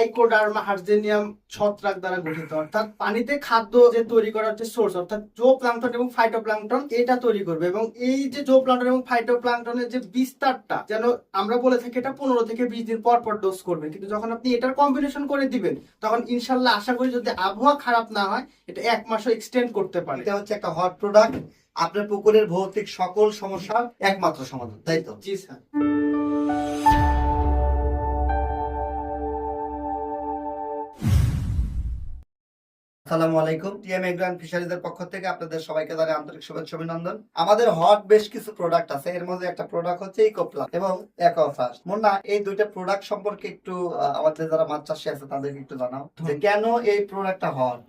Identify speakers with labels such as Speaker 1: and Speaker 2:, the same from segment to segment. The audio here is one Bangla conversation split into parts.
Speaker 1: টাইকোডার্মা হার্জেনিয়াম ছত্রাক দ্বারা গঠিত। অর্থাৎ পানিতে খাদ্য যে তৈরি করার যে সোর্স অর্থাৎ জো প্লাঙ্কটন এবং ফাইটোপ্লাঙ্কটন এটা তৈরি করবে। এবং এই যে জো প্লাঙ্কটন এবং ফাইটোপ্লাঙ্কটনের যে বিস্তারটা যেন আমরা বলে থাকি এটা পনেরো থেকে বিশ দিন পর পর ডোজ করবে। কিন্তু যখন আপনি এটার কম্বিনেশন করে দিবেন তখন ইনশাল্লাহ আশা করি যদি আবহাওয়া খারাপ না হয় এটা এক মাসও এক্সটেন্ড করতে পারে।
Speaker 2: এটা হচ্ছে একটা হট প্রোডাক্ট আপনার পুকুরের ভৌতিক সকল সমস্যার একমাত্র সমাধান তাই তো?
Speaker 1: জি স্যার।
Speaker 2: আসসালামু আলাইকুম। টিএম এগ্রান ফিশারিজের পক্ষ থেকে আপনাদের সবাইকে জানাই আন্তরিক শুভেচ্ছা, অভিনন্দন। আমাদের হট বেশ কিছু প্রোডাক্ট আছে। এর মধ্যে একটা প্রোডাক্ট হচ্ছে ইকোপ্লা এবং একোফাস মুন্না, এই দুইটা প্রোডাক্ট সম্পর্কে একটু আমাদের যারা মাছ চাষি আছে তাদেরকে একটু জানাও যে কেন এই প্রোডাক্টটা হট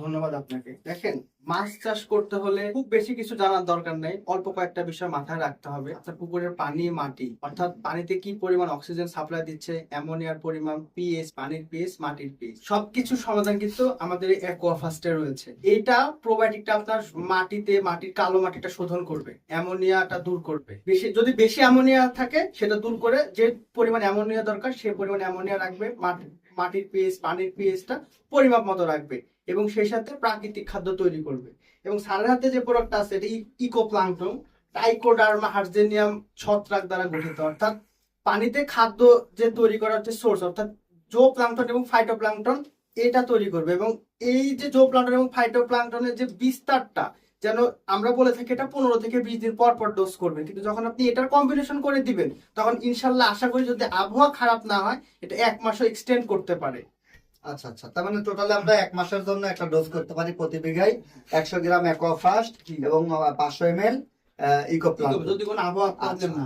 Speaker 1: ধন্যবাদ আপনাকে। দেখেন, মাছ চাষ করতে হলে খুব বেশি কিছু জানার দরকার নেই, অল্প কয়েকটা বিষয় মাথায় রাখতে হবে। আপনার পুকুরের পানি, মাটি, অর্থাৎ পানিতে কি পরিমাণ অক্সিজেন সাপ্লাই দিচ্ছে, অ্যামোনিয়ার পরিমাণ, পিএইচ, পানির পিএইচ, মাটির পিএইচ, সবকিছু সমাধান কিন্তু আমাদের অ্যাকোয়াফাস্টে রয়েছে। এইটা প্রোবায়োটিকটা আপনার মাটিতে, মাটির কালো মাটিটা শোধন করবে, অ্যামোনিয়াটা দূর করবে। বেশি, যদি বেশি অ্যামোনিয়া থাকে, সেটা দূর করে যে পরিমাণ অ্যামোনিয়া দরকার, সে পরিমাণ অ্যামোনিয়া রাখবে মাটি মাটির পিএইচ পানির পিএইচটা পরিমাপ মতো রাখবে এবং সেই সাথে প্রাকৃতিক খাদ্য তৈরি করবে। এবং সারের হাতে যে প্রোডাক্টটা আছে, এটা ইকো ইকোপ্লাঙ্কটন টাইকোডার্মা হার্জেনিয়াম ছত্রাক দ্বারা গঠিত। অর্থাৎ পানিতে খাদ্য যে তৈরি করার যে সোর্স অর্থাৎ জো প্লাঙ্কটন এবং ফাইটোপ্লাঙ্কটন এটা তৈরি করবে। এবং এই যে জো প্লাঙ্কটন এবং ফাইটোপ্লাঙ্কটনের যে বিস্তারটা যেন আমরা বলে থাকি এটা পনেরো থেকে বিশ দিন পর পর ডোজ করবে কিন্তু যখন আপনি এটার কম্বিনেশন করে দিবেন তখন ইনশাল্লাহ আশা করি যদি আবহাওয়া খারাপ না হয় এটা এক মাসও এক্সটেন্ড করতে পারে।
Speaker 2: আচ্ছা আচ্ছা। তার মানে টোটালি আমরা এক মাসের জন্য একটা ডোজ করতে পারি প্রতি বিঘায় একশো গ্রাম অ্যাকোয়াফাস্ট এবং পাঁচশো এম এল ইকোপ্লান
Speaker 1: যদি কোনো আবহাওয়া প্রবলেম না।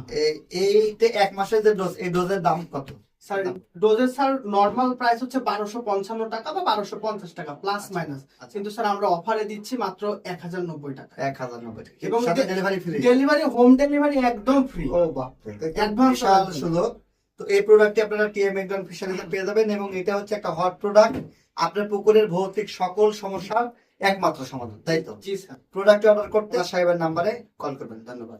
Speaker 2: এইতে এক মাসের যে ডোজ এই ডোজের দাম কত?
Speaker 1: স্যার ডোজের স্যার নর্মাল প্রাইস হচ্ছে বারোশো পঞ্চান্ন টাকা বা বারোশো পঞ্চাশ টাকা প্লাস মাইনাস কিন্তু স্যার আমরা অফারে দিচ্ছি মাত্র এক হাজার নব্বই টাকা।
Speaker 2: এক হাজার নব্বই টাকা।
Speaker 1: এবং
Speaker 2: delivery free
Speaker 1: delivery home delivery একদম ফ্রি
Speaker 2: ও বাপ
Speaker 1: Advance
Speaker 2: সুযোগ তো এই প্রোডাক্টটি আপনারা টিএম ফিশারিতে পেয়ে যাবেন এবং এটা হচ্ছে একটা হট প্রোডাক্ট আপনার পুকুরের ভৌতিক সকল সমস্যার একমাত্র সমাধান তাই তো?
Speaker 1: জি স্যার
Speaker 2: প্রোডাক্ট অর্ডার করতে সাহেবের নাম্বারে কল করবেন। ধন্যবাদ।